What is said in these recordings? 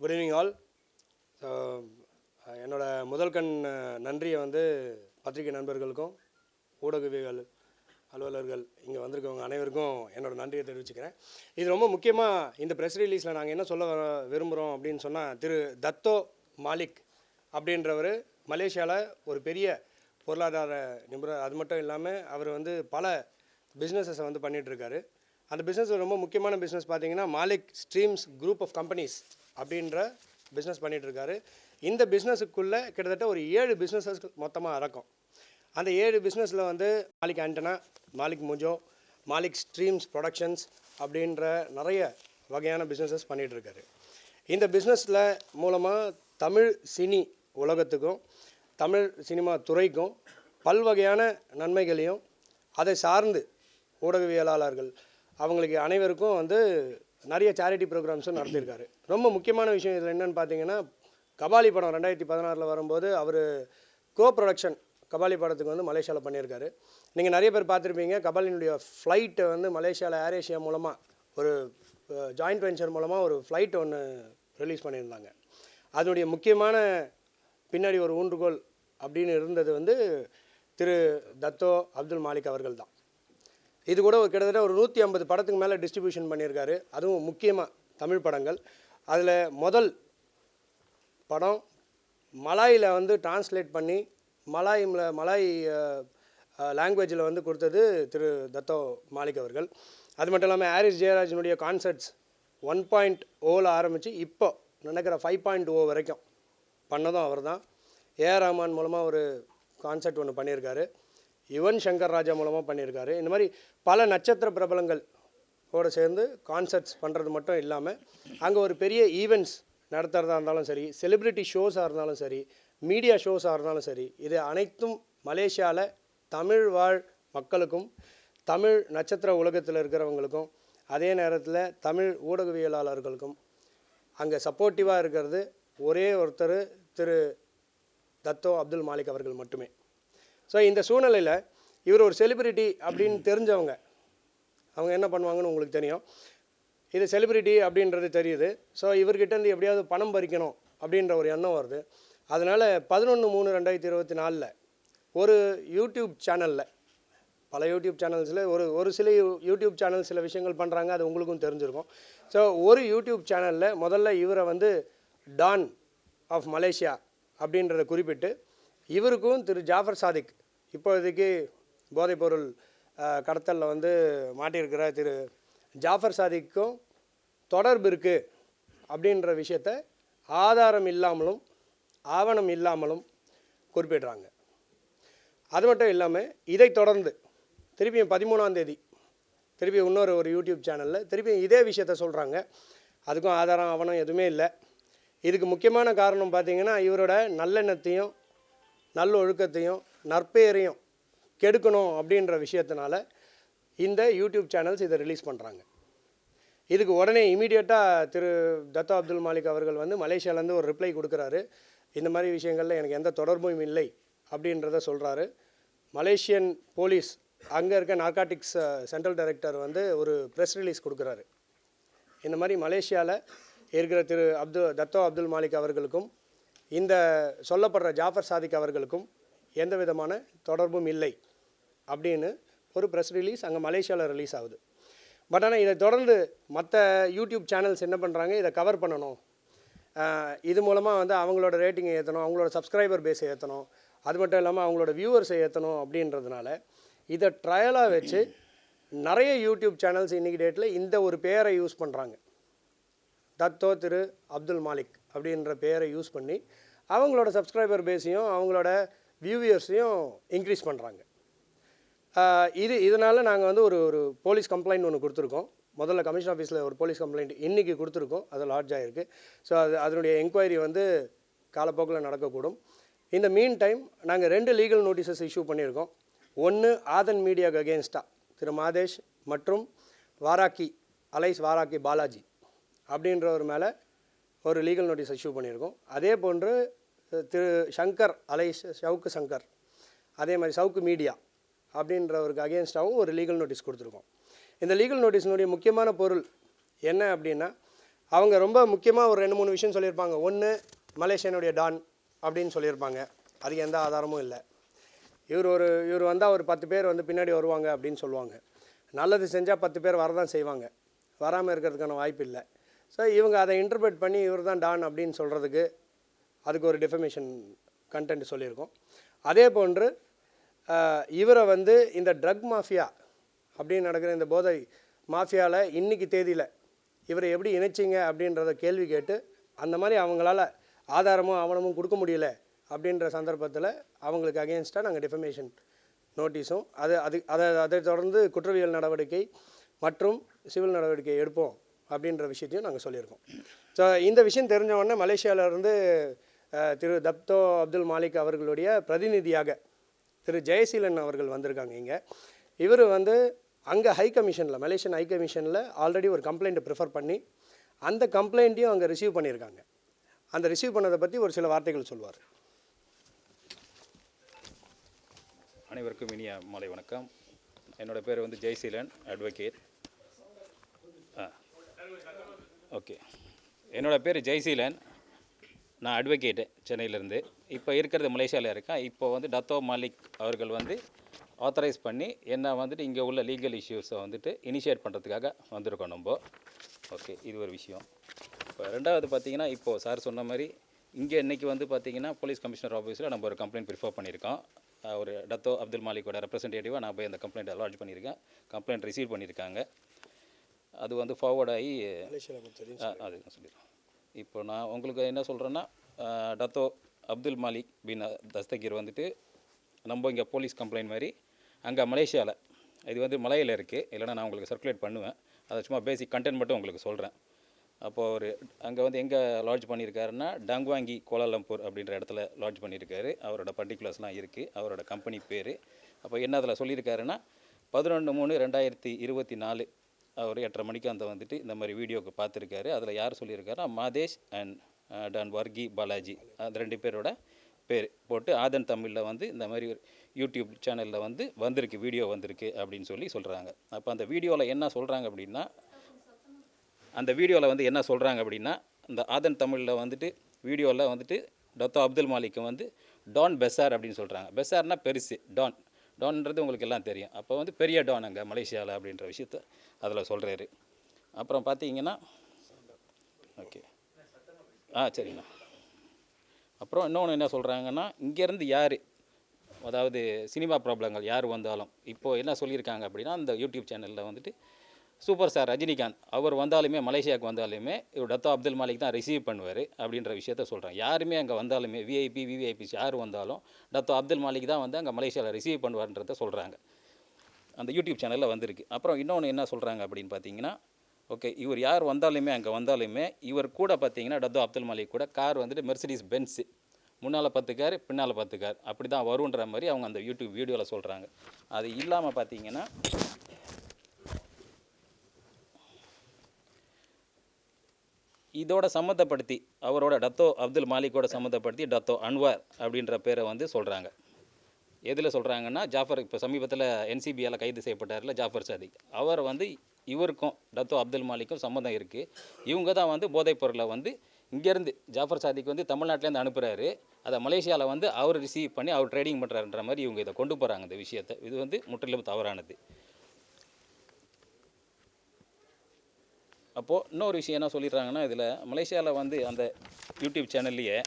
Good evening all so என்னோடய முதல் கண் நன்றியை வந்து பத்திரிகை நண்பர்களுக்கும் ஊடகவியல் அலுவலர்கள் இங்கே வந்திருக்கவங்க அனைவருக்கும் என்னோடய நன்றியை தெரிவிச்சுக்கிறேன். இது ரொம்ப முக்கியமாக இந்த ப்ரெஸ் ரிலீஸில் நாங்கள் என்ன சொல்ல வர- விரும்புகிறோம் அப்படின்னு சொன்னால் திரு தத்தோ மாலிக் அப்படின்றவர் மலேசியாவில் ஒரு பெரிய பொருளாதார நிபுணர். அது மட்டும் இல்லாமல் அவர் வந்து பல பிஸ்னஸஸை வந்து பண்ணிகிட்ருக்காரு அந்த பிஸ்னஸ் ரொம்ப முக்கியமான பிஸ்னஸ் பார்த்தீங்கன்னா Malik Streams group of companies அப்படின்ற பிஸ்னஸ் பண்ணிகிட்ருக்காரு இந்த பிஸ்னஸுக்குள்ளே கிட்டத்தட்ட ஒரு ஏழு பிஸ்னஸஸ் மொத்தமாக இறக்கும். அந்த ஏழு பிஸ்னஸில் வந்து மாலிக் ஆண்டனா மாலிக் முஜோ மாலிக் ஸ்ட்ரீம்ஸ் ப்ரொடக்ஷன்ஸ் அப்படின்ற நிறைய வகையான பிஸ்னஸஸ் பண்ணிகிட்ருக்காரு இந்த பிஸ்னஸில் மூலமாக தமிழ் சினி உலகத்துக்கும் தமிழ் சினிமா துறைக்கும் பல்வகையான நன்மைகளையும் அதை சார்ந்து ஊடகவியலாளர்கள் அவங்களுக்கு அனைவருக்கும் வந்து நிறைய சேரிட்டி ப்ரோக்ராம்ஸும் நடத்தியிருக்காரு. ரொம்ப முக்கியமான விஷயம் இதில் என்னென்னு பார்த்தீங்கன்னா கபாலி படம் ரெண்டாயிரத்தி பதினாறில் வரும்போது அவர் கோ ப்ரொடக்ஷன் கபாலி படத்துக்கு வந்து மலேசியாவில் பண்ணியிருக்காரு. நீங்கள் நிறைய பேர் பார்த்துருப்பீங்க கபாலினுடைய ஃப்ளைட்டை வந்து மலேசியாவில் ஏர் ஏஷியா மூலமாக ஒரு ஜாயிண்ட் வெஞ்சர் மூலமாக ஒரு ஃப்ளைட் ஒன்று ரிலீஸ் பண்ணியிருந்தாங்க. அதனுடைய முக்கியமான பின்னாடி ஒரு ஊன்றுகோல் அப்படின்னு இருந்தது வந்து திரு தத்தோ அப்துல் மாலிக் அவர்கள் தான் இது கூட ஒரு கிட்டத்தட்ட ஒரு நூற்றி ஐம்பது படத்துக்கு மேலே டிஸ்ட்ரிபியூஷன் பண்ணியிருக்காரு. அதுவும் முக்கியமாக தமிழ் படங்கள். அதில் முதல் படம் மலாயில் வந்து டிரான்ஸ்லேட் பண்ணி மலாயில் மலாய் லாங்குவேஜில் வந்து கொடுத்தது திரு தத்தோ மாலிக் அவர்கள். அது மட்டும் இல்லாமல் ஹாரிஸ் ஜெயராஜனுடைய கான்சர்ட்ஸ் ஒன் பாயிண்ட் ஓவில் ஆரம்பித்து இப்போ நினைக்கிற ஃபைவ் பாயிண்ட் ஓ வரைக்கும் பண்ணதும் அவர் தான் ஏஆர் ரஹ்மான் மூலமாக ஒரு கான்சர்ட் ஒன்று பண்ணியிருக்காரு. யுவன் சங்கர் ராஜா மூலமாக பண்ணியிருக்காரு. இந்த மாதிரி பல நட்சத்திர பிரபலங்கள் ஓட சேர்ந்து கான்சர்ட்ஸ் பண்ணுறது மட்டும் இல்லாமல் அங்கே ஒரு பெரிய ஈவெண்ட்ஸ் நடத்துகிறதா இருந்தாலும் சரி செலிப்ரிட்டி ஷோஸாக இருந்தாலும் சரி மீடியா ஷோஸாக இருந்தாலும் சரி இது அனைத்தும் மலேசியாவில் தமிழ் வாழ் மக்களுக்கும் தமிழ் நட்சத்திர உலகத்தில் இருக்கிறவங்களுக்கும் அதே நேரத்தில் தமிழ் ஊடகவியலாளர்களுக்கும் அங்கே சப்போர்ட்டிவாக இருக்கிறது ஒரே ஒருத்தர் திரு தத்தோ அப்துல் மாலிக் அவர்கள் மட்டுமே. ஸோ இந்த சூழ்நிலையில் இவர் ஒரு செலிபிரிட்டி அப்படின்னு தெரிஞ்சவங்க அவங்க என்ன பண்ணுவாங்கன்னு உங்களுக்கு தெரியும். இது செலிபிரிட்டி அப்படின்றது தெரியுது. ஸோ இவர்கிட்டேருந்து எப்படியாவது பணம் பறிக்கணும் அப்படின்ற ஒரு எண்ணம் வருது. அதனால் பதினொன்று மூணு ரெண்டாயிரத்தி இருபத்தி நாலில் ஒரு யூடியூப் சேனலில் பல யூடியூப் சேனல்ஸில் ஒரு ஒரு சில யூ- யூடியூப் சேனல் சில விஷயங்கள் பண்ணுறாங்க அது உங்களுக்கும் தெரிஞ்சிருக்கும். ஸோ ஒரு யூடியூப் சேனலில் முதல்ல இவரை வந்து டான் ஆஃப் மலேசியா அப்படின்றத குறிப்பிட்டு இவருக்கும் திரு ஜாஃபர் சாதிக் இப்போதைக்கு போதைப்பொருள் கடத்தலில் வந்து மாட்டியிருக்கிற திரு ஜாஃபர் சாதிக்கும் தொடர்பு இருக்குது அப்படின்ற விஷயத்த ஆதாரம் இல்லாமலும் ஆவணம் இல்லாமலும் குறிப்பிடுறாங்க. அது மட்டும் இல்லாமல் இதை தொடர்ந்து திருப்பியும் பதிமூணாம் தேதி திருப்பி இன்னொரு ஒரு யூடியூப் சேனலில் திருப்பியும் இதே விஷயத்த சொல்கிறாங்க அதுக்கும் ஆதாரம் ஆவணம் எதுவுமே இல்லை. இதுக்கு முக்கியமான காரணம் பார்த்திங்கன்னா இவரோட நல்லெண்ணத்தையும் நல்ல ஒழுக்கத்தையும் நற்பெயரையும் கெடுக்கணும் அப்படின்ற விஷயத்தினால இந்த யூடியூப் சேனல்ஸ் இதை ரிலீஸ் பண்ணுறாங்க இதுக்கு உடனே இமீடியட்டாக திரு தத்தோ அப்துல் மாலிக் அவர்கள் வந்து மலேசியாவிலேருந்து ஒரு ரிப்ளை கொடுக்குறாரு. இந்த மாதிரி விஷயங்களில் எனக்கு எந்த தொடர்பும் இல்லை அப்படின்றத சொல்கிறாரு மலேசியன் போலீஸ் அங்கே இருக்க நார்காட்டிக்ஸ் சென்ட்ரல் டைரக்டர் வந்து ஒரு ப்ரெஸ் ரிலீஸ் கொடுக்குறாரு. இந்த மாதிரி மலேசியாவில் இருக்கிற திரு அப்துல் தத்தோ அப்துல் மாலிக் அவர்களுக்கும் இந்த சொல்லப்படுற ஜாஃபர் சாதிக் அவர்களுக்கும் எந்த விதமான தொடர்பும் இல்லை அப்படின்னு ஒரு ப்ரெஸ் ரிலீஸ் அங்கே மலேசியாவில் ரிலீஸ் ஆகுது. பட் ஆனால் இதை தொடர்ந்து மற்ற யூடியூப் சேனல்ஸ் என்ன பண்ணுறாங்க இதை கவர் பண்ணணும். இது மூலமாக வந்து அவங்களோட ரேட்டிங்கை ஏற்றணும் அவங்களோட சப்ஸ்கிரைபர் பேஸை ஏற்றணும் அது மட்டும் இல்லாமல் அவங்களோட வியூவர்ஸை ஏற்றணும் அப்படின்றதுனால இதை ட்ரையலாக வச்சு நிறைய யூடியூப் சேனல்ஸ் இன்றைக்கி டேட்டில் இந்த ஒரு பேரை யூஸ் பண்ணுறாங்க தத்தோ திரு அப்துல் மாலிக் அப்படின்ற பேரை யூஸ் பண்ணி அவங்களோட சப்ஸ்கிரைபர் பேஸையும் அவங்களோட வியூவியர்ஸையும் இன்க்ரீஸ் பண்ணுறாங்க இது இதனால் நாங்கள் வந்து ஒரு ஒரு போலீஸ் கம்ப்ளைண்ட் ஒன்று கொடுத்துருக்கோம். முதல்ல கமிஷன் ஆஃபீஸில் ஒரு போலீஸ் கம்ப்ளைண்ட் இன்றைக்கி கொடுத்துருக்கோம். அது லாட்ஜ் ஆகிருக்கு ஸோ அது அதனுடைய என்கொயரி வந்து காலப்போக்கில் நடக்கக்கூடும். இந்த மீன் டைம் நாங்கள் ரெண்டு லீகல் நோட்டீசஸ் இஷ்யூ பண்ணியிருக்கோம். ஒன்று ஆதன் மீடியாவுக்கு அகேன்ஸ்டாக திரு மாதேஷ் மற்றும் வாராக்கி அலைஸ் வாராக்கி பாலாஜி அப்படின்றவர் மேலே ஒரு லீகல் நோட்டீஸ் இஷ்யூ பண்ணியிருக்கோம். அதே போன்று திரு சங்கர் அலை சவுக்கு சங்கர். அதே மாதிரி சவுக்கு மீடியா அப்படின்றவருக்கு அகேன்ஸ்டாகவும் ஒரு லீகல் நோட்டீஸ் கொடுத்துருக்கோம். இந்த லீகல் நோட்டீஸினுடைய முக்கியமான பொருள் என்ன அப்படின்னா அவங்க ரொம்ப முக்கியமாக ஒரு ரெண்டு மூணு விஷயம் சொல்லியிருப்பாங்க. ஒன்று மலேசியனுடைய டான் அப்படின்னு சொல்லியிருப்பாங்க. அதுக்கு எந்த ஆதாரமும் இல்லை. இவர் ஒரு இவர் வந்தால் ஒரு பத்து பேர் வந்து பின்னாடி வருவாங்க அப்படின்னு சொல்லுவாங்க. நல்லது செஞ்சால் பத்து பேர் வரதான் செய்வாங்க. வராமல் இருக்கிறதுக்கான வாய்ப்பு இல்லை. ஸோ இவங்க அதை இன்டர்பிரேட் பண்ணி இவர் தான் டான் அப்படின்னு சொல்கிறதுக்கு அதுக்கு ஒரு டிஃபமேஷன் கண்டென்ட் சொல்லியிருக்கோம். அதே போன்று இவரை வந்து இந்த ட்ரக் மாஃபியா அப்படின்னு நடக்கிற இந்த போதை மாஃபியாவில் இன்றைக்கி தேதியில் இவரை எப்படி இணைச்சிங்க அப்படின்றத கேள்வி கேட்டு அந்த மாதிரி அவங்களால ஆதாரமும் ஆவணமும் கொடுக்க முடியல அப்படின்ற சந்தர்ப்பத்தில் அவங்களுக்கு அகேன்ஸ்டாக நாங்கள் டிஃபமேஷன் நோட்டீஸும் அது அது அதை அதை தொடர்ந்து குற்றவியல் நடவடிக்கை மற்றும் சிவில் நடவடிக்கை எடுப்போம் அப்படின்ற விஷயத்தையும் நாங்கள் சொல்லியிருக்கோம். ஸோ இந்த விஷயம் தெரிஞ்ச உடனே மலேசியாவிலேருந்து திரு தப்தோ அப்துல் மாலிக் அவர்களுடைய பிரதிநிதியாக திரு ஜெயசீலன் அவர்கள் வந்திருக்காங்க இங்கே. இவர் வந்து அங்கே ஹை கமிஷனில் மலேசியன் ஹை கமிஷனில் ஆல்ரெடி ஒரு கம்ப்ளைண்ட்டை ப்ரிஃபர் பண்ணி அந்த கம்ப்ளைண்ட்டையும் அங்கே ரிசீவ் பண்ணியிருக்காங்க அந்த ரிசீவ் பண்ணதை பற்றி ஒரு சில வார்த்தைகள் சொல்வார். அனைவருக்கும் இனிய மாலை வணக்கம். என்னோடய பேர் வந்து ஜெய்சீலன் அட்வொகேட் ஓகே என்னோடய பேர் ஜெய்சீலன். நான் அட்வொகேட்டு சென்னையிலேருந்து. இப்போ இருக்கிறது மலேசியாவில் இருக்கேன். இப்போ வந்து டத்தோ மாலிக் அவர்கள் வந்து ஆத்தரைஸ் பண்ணி என்ன வந்துட்டு இங்கே உள்ள லீகல் இஷ்யூஸை வந்துட்டு இனிஷியேட் பண்ணுறதுக்காக வந்திருக்கோம் நம்ம. ஓகே இது ஒரு விஷயம். இப்போ ரெண்டாவது பார்த்தீங்கன்னா இப்போது சார் சொன்ன மாதிரி இங்கே இன்னைக்கு வந்து பார்த்தீங்கன்னா போலீஸ் கமிஷனர் ஆஃபீஸில் நம்ம ஒரு கம்ப்ளைண்ட் ப்ரிஃபர் பண்ணியிருக்கோம். ஒரு டத்தோ அப்துல் மாலிக்கோட ரெப்ரசன்டேட்டிவாக நான் போய் அந்த கம்ப்ளைண்ட்டை லாட்ஜ் பண்ணியிருக்கேன். கம்ப்ளைண்ட் ரிசீவ் பண்ணியிருக்காங்க. அது வந்து ஃபார்வர்ட் ஆகி அது சொல்லிடுறேன். இப்போ நான் உங்களுக்கு என்ன சொல்கிறேன்னா Dato Abdul Malik bin Dastagir வந்துட்டு நம்ம இங்கே போலீஸ் கம்ப்ளைண்ட் மாதிரி அங்கே மலேசியாவில் இது வந்து மலையில் இருக்குது இல்லைன்னா நான் உங்களுக்கு சர்க்குலேட் பண்ணுவேன். அதை சும்மா பேசிக் கண்டென்ட் மட்டும் உங்களுக்கு சொல்கிறேன் அப்போது அவர் அங்கே வந்து எங்கே லாட்ஜ் பண்ணியிருக்காருன்னா டங்வாங்கி கோலாலம்பூர் அப்படின்ற இடத்துல லாட்ஜ் பண்ணியிருக்காரு. அவரோட பர்டிகுலர்ஸ்லாம் இருக்குது அவரோட கம்பெனி பேர். அப்போ என்ன அதில் சொல்லியிருக்காருன்னா பதினொன்று மூணு ரெண்டாயிரத்தி இருபத்தி நாலு அவர் எட்டரை மணிக்கு அந்த வந்துட்டு இந்த மாதிரி வீடியோக்கு பார்த்துருக்காரு. அதில் யார் சொல்லியிருக்காருன்னா மாதேஷ் அண்ட் டான் வர்கி பாலாஜி அந்த ரெண்டு பேரோட பேர். போட்டு ஆதன் தமிழில் வந்து இந்த மாதிரி யூடியூப் சேனலில் வந்து வந்திருக்கு வீடியோ வந்திருக்கு அப்படின்னு சொல்லி சொல்கிறாங்க அப்போ அந்த வீடியோவில் என்ன சொல்கிறாங்க அப்படின்னா அந்த வீடியோவில் வந்து என்ன சொல்கிறாங்க அப்படின்னா இந்த ஆதன் தமிழில் வந்துட்டு வீடியோவில் வந்துட்டு டத்தோ அப்துல் மாலிக்கு வந்து டான் பெசார் அப்படின்னு சொல்கிறாங்க பெசார்னா பெருசு டான் டான்ன்றது உங்களுக்கு எல்லாம் தெரியும். அப்போ வந்து பெரிய டான் அங்கே மலேசியாவில் அப்படின்ற விஷயத்த அதில் சொல்கிறாரு அப்புறம் பார்த்தீங்கன்னா ஓகே. ஆ சரிண்ணா அப்புறம் இன்னொன்று என்ன சொல்கிறாங்கன்னா இங்கேருந்து யார் அதாவது சினிமா ப்ராப்ளங்கள் யார் வந்தாலும் இப்போது என்ன சொல்லியிருக்காங்க அப்படின்னா அந்த யூடியூப் சேனலில் வந்துட்டு சூப்பர் ஸ்டார் ரஜினிகாந்த். அவர் வந்தாலுமே மலேசியாவுக்கு வந்தாலுமே இவர் டத்தோ அப்துல் மாலிக் தான் ரிசீவ் பண்ணுவார் அப்படின்ற விஷயத்த சொல்கிறேன் யாருமே அங்கே வந்தாலுமே விஐபி விவிஐபிஸ் யார் வந்தாலும் டத்தோ அப்துல் மாலிக் தான் வந்து அங்கே மலேசியாவில் ரிசீவ் பண்ணுவார்ன்றத சொல்கிறாங்க அந்த யூடியூப் சேனலில் வந்திருக்கு. அப்புறம் இன்னொன்று என்ன சொல்கிறாங்க அப்படின்னு பார்த்தீங்கன்னா ஓகே இவர் யார் வந்தாலுமே அங்கே வந்தாலுமே இவர் கூட பார்த்தீங்கன்னா டத்தோ அப்துல் மாலிக் கூட கார் வந்துட்டு மெர்சிடிஸ் பென்ஸு முன்னால் பத்து கார் பின்னால் பத்து கார் அப்படி தான் வருன்ற மாதிரி அவங்க அந்த யூடியூப் வீடியோவில் சொல்கிறாங்க அது இல்லாமல் பார்த்தீங்கன்னா இதோட சம்மந்தப்படுத்தி அவரோட டத்தோ அப்துல் மாலிக்கோட சம்மந்தப்படுத்தி டத்தோ அன்வார் அப்படின்ற பேரை வந்து சொல்கிறாங்க எதில் சொல்கிறாங்கன்னா ஜாஃபர் இப்போ சமீபத்தில் என்சிபியால் கைது செய்யப்பட்டார்ல ஜாஃபர் சாதிக். அவர் வந்து இவருக்கும் டத்தோ அப்துல் மாலிக்கும் சம்மந்தம் இருக்குது இவங்க தான் வந்து போதைப் பொருளை வந்து இங்கேருந்து ஜாஃபர் சாதிக் வந்து தமிழ்நாட்டிலேருந்து அனுப்புகிறாரு அதை மலேசியாவில் வந்து அவர் ரிசீவ் பண்ணி அவர் ட்ரேடிங் பண்ணுறாருன்ற மாதிரி இவங்க இதை கொண்டு போகிறாங்க இந்த விஷயத்தை. இது வந்து முற்றிலும் தவறானது. அப்போது இன்னொரு விஷயம் என்ன சொல்லிடுறாங்கன்னா இதில் மலேசியாவில் வந்து அந்த யூடியூப் சேனல்லையே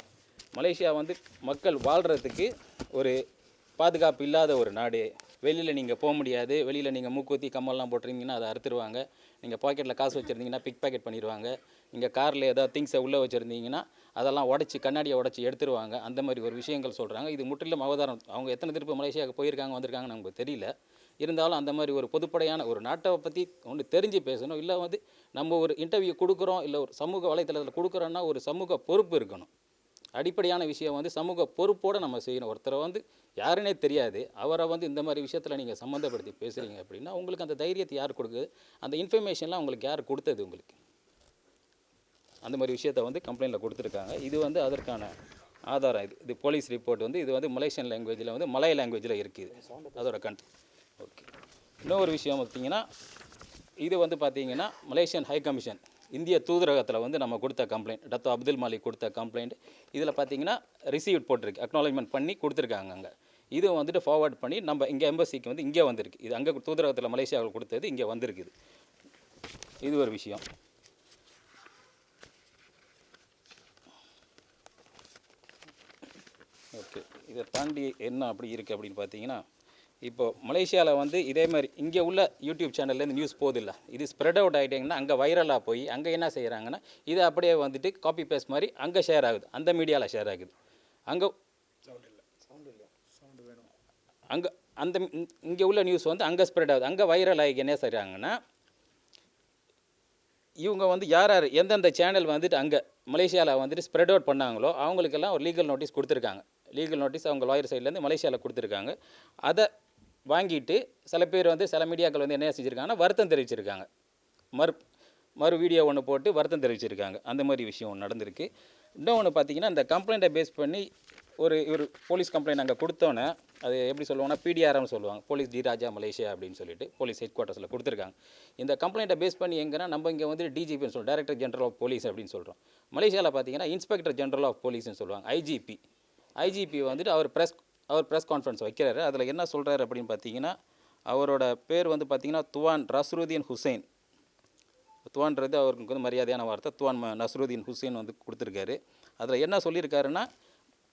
மலேசியா வந்து மக்கள் வாழ்கிறதுக்கு ஒரு பாதுகாப்பு இல்லாத ஒரு நாடு. வெளியில் நீங்கள் போக முடியாது. வெளியில் நீங்கள் மூக்குத்தி கம்மல்லாம் போட்டிருந்தீங்கன்னா அதை அறுத்துருவாங்க. நீங்கள் பாக்கெட்டில் காசு வச்சுருந்தீங்கன்னா பிக் பாக்கெட் பண்ணிடுவாங்க நீங்கள் காரில் ஏதாவது திங்ஸை உள்ளே வச்சுருந்தீங்கன்னா அதெல்லாம் உடச்சி கண்ணாடியை உடச்சி எடுத்துருவாங்க. அந்த மாதிரி ஒரு விஷயங்கள் சொல்கிறாங்க இது முற்றிலும் அவதாரம். அவங்க எத்தனை திருப்பி மலேசியாவுக்கு போயிருக்காங்க வந்திருக்காங்கன்னு நமக்கு தெரியல. இருந்தாலும் அந்த மாதிரி ஒரு பொதுப்படையான ஒரு நாட்டை பற்றி ஒன்று தெரிஞ்சு பேசணும். இல்லை வந்து நம்ம ஒரு இன்டர்வியூ கொடுக்குறோம் இல்லை ஒரு சமூக வலைத்தளத்தில் கொடுக்குறோன்னா ஒரு சமூக பொறுப்பு இருக்கணும். அடிப்படையான விஷயம் வந்து சமூக பொறுப்போடு நம்ம செய்யணும். ஒருத்தரை வந்து யாருன்னே தெரியாது. அவரை வந்து இந்த மாதிரி விஷயத்தில் நீங்கள் சம்மந்தப்படுத்தி பேசுகிறீங்க அப்படின்னா உங்களுக்கு அந்த தைரியத்தை யார் கொடுக்குது? அந்த இன்ஃபர்மேஷன்லாம் உங்களுக்கு யார் கொடுத்தது உங்களுக்கு? அந்த மாதிரி விஷயத்த வந்து கம்ப்ளைண்ட்டில் கொடுத்துருக்காங்க. இது வந்து அதற்கான ஆதாரம் இது. இது போலீஸ் ரிப்போர்ட் வந்து இது வந்து மலேசியன் லாங்குவேஜில் வந்து மலைய லாங்குவேஜில் இருக்குது. அதோட கண்ட் ஓகே. இன்னொரு விஷயம் பார்த்தீங்கன்னா இது வந்து பார்த்தீங்கன்னா மலேசியன் ஹை கமிஷன் இந்திய தூதரகத்தில் வந்து நம்ம கொடுத்த கம்ப்ளைண்ட் டத்து அப்துல் மாலிக் கொடுத்த கம்ப்ளைண்ட் இதில் பார்த்தீங்கன்னா ரிசீவ்ட் போட்டிருக்கு அக்னாலஜ்மெண்ட் பண்ணி கொடுத்துருக்காங்க அங்கே. இது வந்துட்டு ஃபார்வர்ட் பண்ணி நம்ம இங்கே எம்பசிக்கு வந்து இங்கே வந்திருக்கு. இது அங்கே தூதரகத்தில் மலேசியாவில் கொடுத்தது இங்கே வந்திருக்குது. இது ஒரு விஷயம். ஓகே. இதை தாண்டி என்ன அப்படி இருக்குது அப்படின்னு பார்த்தீங்கன்னா இப்போ மலேசியாவில் வந்து இதே மாதிரி இங்கே உள்ள யூடியூப் சேனல்லேருந்து நியூஸ் போதில்ல இது ஸ்ப்ரெட் அவுட் ஆகிட்டிங்கன்னா அங்கே வைரலாக போய் அங்கே என்ன செய்கிறாங்கன்னா இது அப்படியே வந்துட்டு காப்பி பேஸ்ட் மாதிரி அங்கே ஷேர் ஆகுது. அந்த மீடியாவில் ஷேர் ஆகுது. அங்கே அங்கே அந்த இங்கே உள்ள நியூஸ் வந்து அங்கே ஸ்ப்ரெட் ஆகுது. அங்கே வைரல் ஆகி என்ன செய்கிறாங்கன்னா இவங்க வந்து யார் யார் எந்தெந்த சேனல் வந்துட்டு அங்கே மலேசியாவில் வந்துட்டு ஸ்ப்ரெட் அவுட் பண்ணாங்களோ அவங்களுக்கெல்லாம் ஒரு லீகல் நோட்டீஸ் கொடுத்துருக்காங்க. லீகல் நோட்டீஸ் அவங்க லாயர் சைட்லேருந்து மலேசியாவில் கொடுத்துருக்காங்க. அதை வாங்கிட்டு சில பேர் வந்து சில மீடியாக்கள் வந்து என்ன செஞ்சுருக்காங்கன்னா வருத்தம் தெரிவிச்சிருக்காங்க. மறு மறு வீடியோ ஒன்று போட்டு வருத்தம் தெரிவிச்சிருக்காங்க. அந்த மாதிரி விஷயம் ஒன்று நடந்திருக்கு. இன்னொன்று பார்த்தீங்கன்னா இந்த கம்ப்ளைண்ட்டை பேஸ் பண்ணி ஒரு ஒரு போலீஸ் கம்ப்ளைண்ட் நாங்கள் கொடுத்தோன்னே அது எப்படி சொல்லுவாங்கன்னா பிடிஆர்னு சொல்லுவாங்க. போலீஸ் டி ராஜா மலேசியா அப்படின்னு சொல்லிட்டு போலீஸ் ஹெட் குவார்ட்டர்ஸில் கொடுத்துருக்காங்க. இந்த கம்ப்ளைண்ட்டை பேஸ் பண்ணி எங்கன்னா நம்ம இங்கே வந்து டிஜிபின்னு சொல்லுவோம் டைரக்டர் ஜென்ரல் ஆஃப் போலீஸ் அப்படின்னு சொல்கிறோம் மலேசியாவில் பார்த்தீங்கன்னா இன்ஸ்பெக்டர் ஜென்ரல் ஆஃப் போலீஸ்னு சொல்லுவாங்க ஐஜிபி ஐஜிபி வந்துட்டு அவர் ப்ரெஸ் அவர் ப்ரெஸ் கான்ஃபரன்ஸ் வைக்கிறாரு. அதில் என்ன சொல்கிறாரு அப்படின்னு பார்த்தீங்கன்னா அவரோட பேர் வந்து பார்த்திங்கன்னா துவான் ரஸ்ருதீன் ஹுசைன். துவான்றது அவருக்கு வந்து மரியாதையான வார்த்தை. துவான் நஸ்ருதீன் ஹுசைன் வந்து கொடுத்துருக்காரு. அதில் என்ன சொல்லியிருக்காருன்னா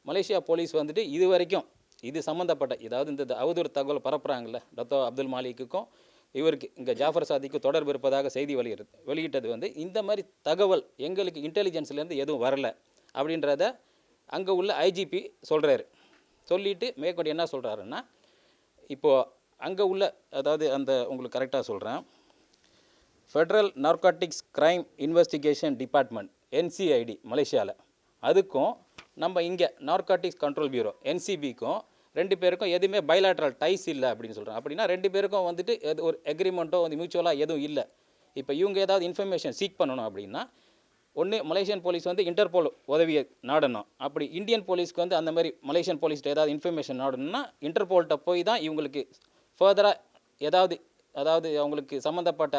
மலேசியா போலீஸ் வந்துட்டு இது வரைக்கும் இது சம்மந்தப்பட்ட ஏதாவது இந்த அவதூறு தகவல் பரப்புகிறாங்கல்ல டத்தோ அப்துல் மாலிக்குக்கும் இவருக்கு இங்கே ஜாஃபர் சாதிக்கு தொடர்பு இருப்பதாக செய்தி வெளியிடு வெளியிட்டது வந்து இந்த மாதிரி தகவல் எங்களுக்கு இன்டெலிஜென்ஸ்லேருந்து எதுவும் வரல அப்படின்றத அங்கே உள்ள ஐஜிபி சொல்கிறாரு சொல்லிவிட்டு மேற்கொண்டு என்ன சொல்கிறாருன்னா இப்போது அங்கே உள்ள அதாவது அந்த உங்களுக்கு கரெக்டாக சொல்கிறேன் federal narcotics crime investigation department NCID மலேசியாவில் அதுக்கும் நம்ம இங்கே நார்காட்டிக்ஸ் கண்ட்ரோல் பியூரோ என்சிபிக்கும் ரெண்டு பேருக்கும் எதுவுமே பைலாட்ரல் டைஸ் இல்லை அப்படின்னு சொல்கிறாங்க அப்படின்னா ரெண்டு பேருக்கும் வந்துட்டு எது ஒரு எக்ரிமெண்ட்டோ வந்து மியூச்சுவலாக எதுவும் இல்லை. இப்போ இவங்க ஏதாவது இன்ஃபர்மேஷன் சீக் பண்ணணும் அப்படின்னா ஒன்று மலேசியன் போலீஸ் வந்து இன்டர்போல் உதவியை நாடணும். அப்படி இந்தியன் போலீஸ்க்கு வந்து அந்த மாதிரி மலேசியன் போலீஸ்கிட்ட ஏதாவது இன்ஃபர்மேஷன் நாடணும்னா இன்டர்போல்கிட்ட போய் தான் இவங்களுக்கு ஃபர்தராக ஏதாவது அதாவது அவங்களுக்கு சம்மந்தப்பட்ட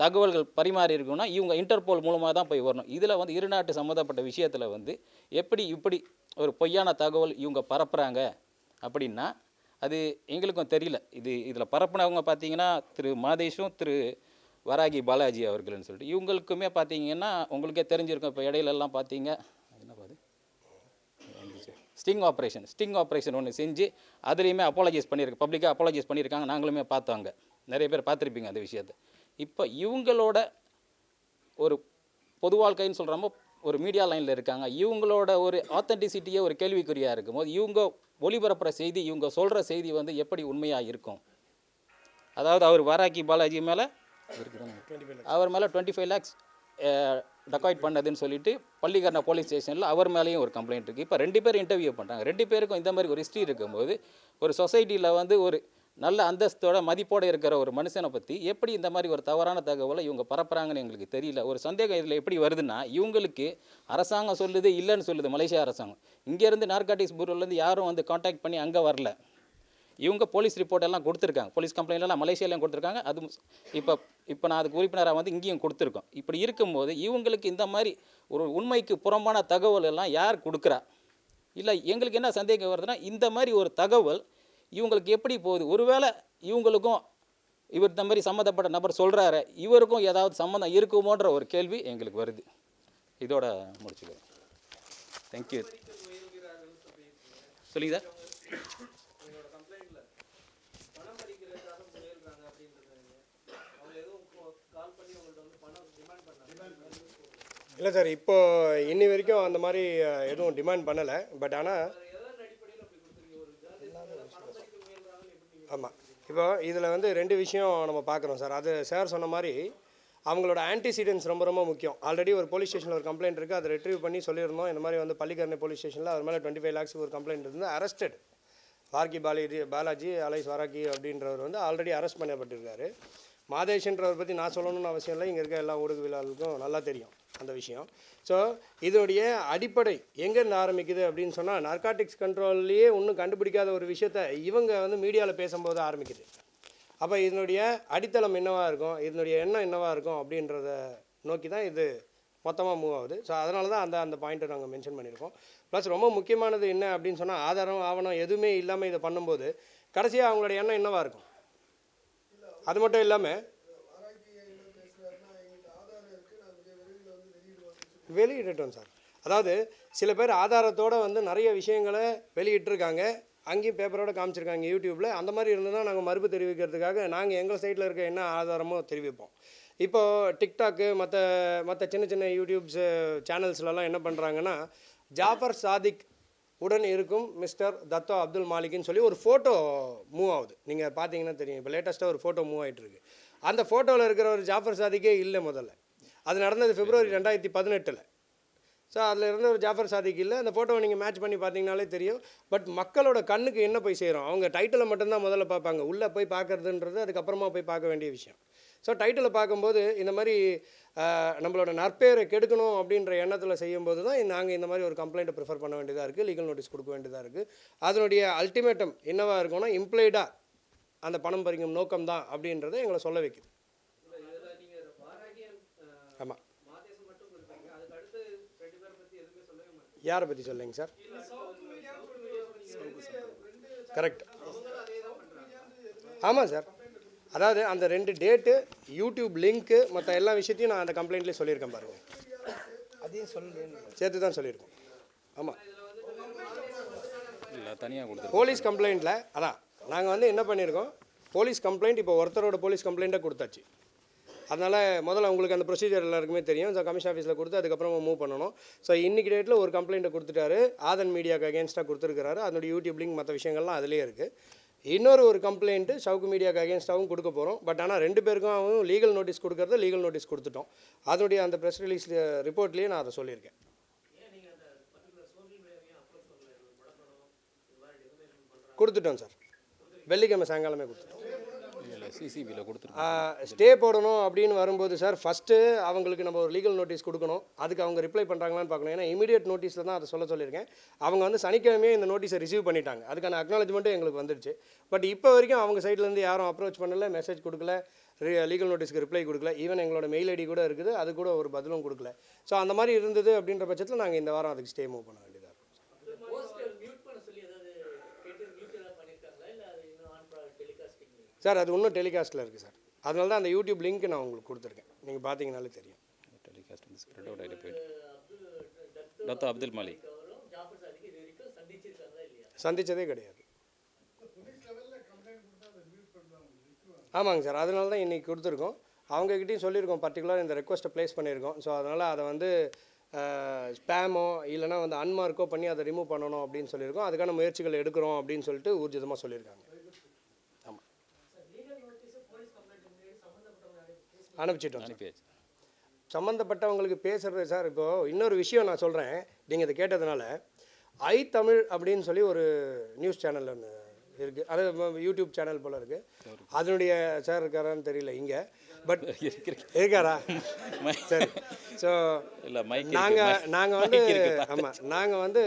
தகவல்கள் பரிமாறி இருக்குன்னா இவங்க இன்டர்போல் மூலமாக தான் போய் வரணும். இதில் வந்து இரு நாட்டு சம்மந்தப்பட்ட விஷயத்தில் வந்து எப்படி இப்படி ஒரு பொய்யான தகவல் இவங்க பரப்புகிறாங்க அப்படின்னா அது எங்களுக்கும் தெரியல. இது இதில் பரப்புனவங்க பார்த்தீங்கன்னா திரு மாதேஷும் திரு வராகி பாலாஜி அவர்கள்னு சொல்லிட்டு. இவங்களுக்குமே பார்த்தீங்கன்னா உங்களுக்கே தெரிஞ்சிருக்கும். இப்போ இடையிலெல்லாம் பார்த்தீங்க. என்ன பாது? ஸ்டிங் ஆப்ரேஷன் ஸ்டிங் ஆப்ரேஷன் ஒன்று செஞ்சு அதுலேயுமே அப்பாலஜைஸ் பண்ணியிருக்கு. பப்ளிக்காக அப்பாலஜைஸ் பண்ணியிருக்காங்க. நாங்களுமே பார்த்தோங்க. நிறைய பேர் பார்த்துருப்பீங்க அந்த விஷயத்தை. இப்போ இவங்களோட ஒரு பொது வாழ்க்கைன்னு சொல்கிறோமோ ஒரு மீடியா லைனில் இருக்காங்க. இவங்களோட ஒரு ஆத்தென்டிசிட்டியே ஒரு கேள்விக்குறியாக இருக்கும் போது இவங்க ஒளிபரப்புகிற செய்தி இவங்க சொல்கிற செய்தி வந்து எப்படி உண்மையாக இருக்கும்? அதாவது அவர் வராக்கி பாலாஜி மேலே அவர் மேலே டுவெண்ட்டி ஃபைவ் லேக்ஸ் டக்காய்ட் பண்ணதுன்னு சொல்லிட்டு பள்ளிக்கரண போலீஸ் ஸ்டேஷனில் அவர் மேலேயும் ஒரு கம்ப்ளைண்ட் இருக்குது இப்போ ரெண்டு பேரும் இன்டர்வியூ பண்ணுறாங்க ரெண்டு பேருக்கும் இந்த மாதிரி ஒரு ஹிஸ்ட்ரி இருக்கும்போது ஒரு சொசைட்டியில் வந்து ஒரு நல்ல அந்தஸ்தோட மதிப்போடு இருக்கிற ஒரு மனுஷனை பற்றி எப்படி இந்த மாதிரி ஒரு தவறான தகவலை இவங்க பரப்புறாங்கன்னு எங்களுக்கு தெரியல. ஒரு சந்தேகம் இதில் எப்படி வருதுன்னா இவங்களுக்கு அரசாங்கம் சொல்லுது இல்லைன்னு சொல்லுது மலேசியா அரசாங்கம். இங்கேருந்து நார்காட்டிக்ஸ் பூரோலேருந்து யாரும் வந்து காண்டாக்ட் பண்ணி அங்கே வரல. இவங்க போலீஸ் ரிப்போர்ட் எல்லாம் கொடுத்துருக்காங்க. போலீஸ் கம்ப்ளைண்ட்லாம் மலேசியாலையும் கொடுத்துருக்காங்க. அது இப்போ இப்போ நான் அதுக்கு உறுப்பினராக வந்து இங்கேயும் கொடுத்துருக்கோம். இப்படி இருக்கும்போது இவங்களுக்கு இந்த மாதிரி ஒரு உண்மைக்கு புறம்பான தகவல் எல்லாம் யார் கொடுக்குறா? இல்லை எங்களுக்கு என்ன சந்தேகம் வருதுன்னா இந்த மாதிரி ஒரு தகவல் இவங்களுக்கு எப்படி போகுது? ஒருவேளை இவங்களுக்கும் இவர் இந்த மாதிரி சம்மந்தப்பட்ட நபர் சொல்கிறாரு இவருக்கும் ஏதாவது சம்மந்தம் இருக்குமோன்ற ஒரு கேள்வி எங்களுக்கு வருது. இதோட முடிச்சுக்கிறேன். தேங்க்யூ சொல்லுங்க சார். இல்லை சார் இப்போ இன்னி வரைக்கும் அந்த மாதிரி எதுவும் டிமாண்ட் பண்ணலை. பட் ஆனால் ஆமாம் இப்போ இதில் வந்து ரெண்டு விஷயம் நம்ம பார்க்குறோம் சார். அது சார் சொன்ன மாதிரி அவங்களோட ஆன்டிசிடென்ட்ஸ் ரொம்ப ரொம்ப முக்கியம். ஆல்ரெடி ஒரு போலீஸ் ஸ்டேஷனில் ஒரு கம்ப்ளைண்ட் இருக்குது அதை ரெட்ரீவ் பண்ணி சொல்லியிருந்தோம். இந்த மாதிரி வந்து பள்ளிக்கரணை போலீஸ் ஸ்டேஷனில் அது மேலே டுவெண்ட்டி ஃபைவ் லேக்ஸுக்கு ஒரு கம்ப்ளைண்ட் இருந்து அரெஸ்டட் வார்கி பாலி பாலாஜி அலைஸ் வாராக்கி அப்படின்றவர் வந்து ஆல்ரெடி அரெஸ்ட் பண்ணப்பட்டிருக்காரு. மாதேஷன்றவரை பற்றி நான் சொல்லணும்னு அவசியம் இல்லை. இங்கே இருக்க எல்லா ஊடகவியலாளருக்கும் நல்லா தெரியும் அந்த விஷயம். ஸோ இதோடைய அடிப்படை எங்கேருந்து ஆரம்பிக்குது அப்படின்னு சொன்னால் நார்காட்டிக்ஸ் கண்ட்ரோல்லையே ஒன்றும் கண்டுபிடிக்காத ஒரு விஷயத்த இவங்க வந்து மீடியாவில் பேசும்போது ஆரம்பிக்குது. அப்போ இதனுடைய அடித்தளம் என்னவாக இருக்கும் இதனுடைய எண்ணம் என்னவாக இருக்கும் அப்படின்றத நோக்கி தான் இது மொத்தமாக மூவ் ஆகுது. ஸோ அதனால தான் அந்த அந்த பாயிண்ட்டை நாங்கள் மென்ஷன் பண்ணியிருக்கோம். ப்ளஸ் ரொம்ப முக்கியமானது என்ன அப்படின்னு சொன்னால் ஆதாரம் ஆவணம் எதுவுமே இல்லாமல் இதை பண்ணும்போது கடைசியாக அவங்களோட எண்ணம் என்னவாக இருக்கும்? அது மட்டும் இல்லாமல் வெளியிடட்டும் சார். அதாவது சில பேர் ஆதாரத்தோட வந்து நிறைய விஷயங்களை வெளியிட்டிருக்காங்க. அங்கேயும் பேப்பரோட காமிச்சிருக்காங்க யூடியூப்பில் அந்த மாதிரி இருந்ததுன்னா நாங்கள் மறுப்பு தெரிவிக்கிறதுக்காக நாங்கள் எங்கள் சைட்டில் இருக்க என்ன ஆதாரமோ தெரிவிப்போம். இப்போது டிக்டாக்கு மற்ற மற்ற சின்ன சின்ன யூடியூப்ஸ் சேனல்ஸ்லலாம் என்ன பண்ணுறாங்கன்னா ஜாஃபர் சாதிக் உடன் இருக்கும் மிஸ்டர் தத்தோ அப்துல் மாலிக்னு சொல்லி ஒரு ஃபோட்டோ மூவ் ஆகுது. நீங்கள் பார்த்தீங்கன்னா தெரியும். இப்போ லேட்டஸ்ட்டாக ஒரு ஃபோட்டோ மூவ் ஆகிட்டுருக்கு அந்த ஃபோட்டோவில் இருக்கிற ஒரு ஜாஃபர் சாதிக்கே இல்லை முதல்ல. அது நடந்தது பிப்ரவரி ரெண்டாயிரத்தி பதினெட்டில். ஸோ அதில் இருந்த ஒரு ஜாஃபர் சாதிக் இல்லை. அந்த ஃபோட்டோவை நீங்கள் மேட்ச் பண்ணி பார்த்தீங்கனாலே தெரியும். பட் மக்களோட கண்ணுக்கு என்ன போய் சேரும்? அவங்க டைட்டிலை மட்டும்தான் முதல்ல பார்ப்பாங்க. உள்ளே போய் பார்க்கறதுன்றது அதுக்கப்புறமா போய் பார்க்க வேண்டிய விஷயம். ஸோ டைட்டிலை பார்க்கும்போது இந்த மாதிரி நம்மளோட நற்பெயரை கெடுக்கணும் அப்படின்ற எண்ணத்தில் செய்யும்போது தான் நாங்கள் இந்த மாதிரி ஒரு கம்ப்ளைண்ட்டை ப்ரிஃபர் பண்ண வேண்டியதாக இருக்குது லீகல் நோட்டீஸ் கொடுக்க வேண்டியதாக இருக்குது அதனுடைய அல்டிமேட்டம் என்னவா இருக்கும்னா இம்ப்ளைடாக அந்த பணம் பறிக்கும் நோக்கம் தான் அப்படின்றத எங்களை சொல்ல வைக்குது. ஆமாம் யாரை பற்றி சொல்லுங்க சார்? கரெக்ட் ஆமாம் சார். அதாவது அந்த ரெண்டு டேட்டு யூடியூப் லிங்க்கு மற்ற எல்லா விஷயத்தையும் நான் அந்த கம்ப்ளைண்ட்லேயே சொல்லியிருக்கேன் பாருங்கள் அதையும் சொல்லுங்க சேர்த்து தான் சொல்லியிருக்கோம். ஆமாம் இல்லை தனியாக கொடுத்துருக்கோம். போலீஸ் கம்ப்ளைண்ட்டில் அதான் நாங்கள் வந்து என்ன பண்ணியிருக்கோம்? போலீஸ் கம்ப்ளைண்ட் இப்போ ஒருத்தரோட போலீஸ் கம்ப்ளைண்ட்டை கொடுத்தாச்சு. அதனால் முதல்ல உங்களுக்கு அந்த ப்ரொசீஜர் எல்லாருக்குமே தெரியும். ஸோ கமிஷன் ஆஃபீஸில் கொடுத்து அதுக்கப்புறமா மூவ் பண்ணணும். ஸோ இன்னைக்கு டேட்டில் ஒரு கம்ப்ளைண்ட்டை கொடுத்துட்டாரு. ஆதன் மீடியாவுக்கு அகேன்ஸ்டாக கொடுத்துருக்காரு அதனுடைய யூடியூப் லிங்க் மற்ற விஷயங்கள்லாம் அதிலே இருக்குது இன்னொரு ஒரு கம்ப்ளைண்ட்டு சவுக்கு மீடியாவுக்கு அகேன்ஸ்டாகவும் கொடுக்க போகிறோம் பட் ஆனால் ரெண்டு பேருக்கும் லீகல் நோட்டீஸ் கொடுக்கறது லீகல் நோட்டீஸ் கொடுத்துட்டோம். அதனுடைய அந்த ப்ரெஸ் ரிலீஸ் ரிப்போர்ட்லேயே நான் அதை சொல்லியிருக்கேன். கொடுத்துட்டோம் சார். வெள்ளிக்கிழமை சாயங்காலமே கொடுத்துட்டோம். சிசிபியில் கொடுத்துருக்கோம் ஸ்டே போடணும் அப்படின்னு வரும்போது சார் ஃபஸ்ட்டு அவங்களுக்கு நம்ம ஒரு லீகல் நோட்டீஸ் கொடுக்கணும். அதுக்கு அவங்க ரிப்ளை பண்ணுறாங்களான்னு பார்க்கணும். ஏன்னா இமீடியட் நோட்டீஸில் தான் அதை சொல்ல சொல்லியிருக்கேன். அவங்க வந்து சனிக்கிழமையே இந்த நோட்டீஸை ரிசீவ் பண்ணிட்டாங்க. அதுக்கான அக்னாலஜ்மெண்ட்டும் எங்களுக்கு வந்துருச்சு. பட் இப்போ வரைக்கும் அவங்க சைட்லேருந்து யாரும் அப்ரோச் பண்ணல மெசேஜ் கொடுக்கல லீகல் நோட்டீஸ்க்கு ரிப்ளை கொடுக்கல. ஈவன் எங்களோட மெயில் ஐடி கூட இருக்குது. அது கூட ஒரு பதிலும் கொடுக்கல. ஸோ அந்த மாதிரி இருந்தது அப்படின்ற பட்சத்தில் நாங்கள் இந்த வாரம் அதுக்கு ஸ்டே மூவ் பண்ண வேண்டியதாக இருக்கும் போஸ்டர் மியூட் பண்ண சொல்லி ஏதாவது கேட்டு மியூட் ஏதாவது பண்ணியிருக்காங்களா இல்லை அது இன்னும் ஆன் டெலிகாஸ்டிங் சார் அது இன்னும் டெலிகாஸ்ட்டில் இருக்குது சார். அதனால தான் அந்த யூடியூப் லிங்க் நான் உங்களுக்கு கொடுத்துருக்கேன். நீங்கள் பார்த்தீங்கனாலே தெரியும். டெலிகாஸ்ட் வந்து ஸ்ப்ரெட் அவுட் ஆகிட்டு போயிட்டு. அப்துல் மாலிக். சந்திச்சதே கிடையாது. ஆமாங்க சார் அதனால தான் இன்றைக்கி கொடுத்துருக்கோம். அவங்கக்கிட்டையும் சொல்லியிருக்கோம் பர்டிகுலர் இந்த ரெக்வஸ்ட்டை ப்ளேஸ் பண்ணியிருக்கோம். ஸோ அதனால் அதை வந்து ஸ்பேமோ இல்லைனா வந்து அன்மார்க்கோ பண்ணி அதை ரிமூவ் பண்ணணும் அப்படின்னு சொல்லியிருக்கோம். அதுக்கான முயற்சிகள் எடுக்கிறோம் அப்படின்னு சொல்லிட்டு ஊர்ஜிதமாக சொல்லியிருக்காங்க. அனுப்பிச்சிட்டோம் அனுப்பியாச்சு. சம்மந்தப்பட்டவங்களுக்கு பேசுகிறது சார் இப்போது இன்னொரு விஷயம் நான் சொல்கிறேன் நீங்கள் இதை கேட்டதுனால ஐ தமிழ் அப்படின்னு சொல்லி ஒரு நியூஸ் சேனல் ஒன்று இருக்குது அது யூடியூப் சேனல் போல் இருக்குது அதனுடைய சார் இருக்காரான்னு தெரியல இங்கே. பட் இருக்காரா? சரி. ஸோ இல்லை நாங்கள் நாங்கள் வந்து ஆமாம் நாங்கள் வந்து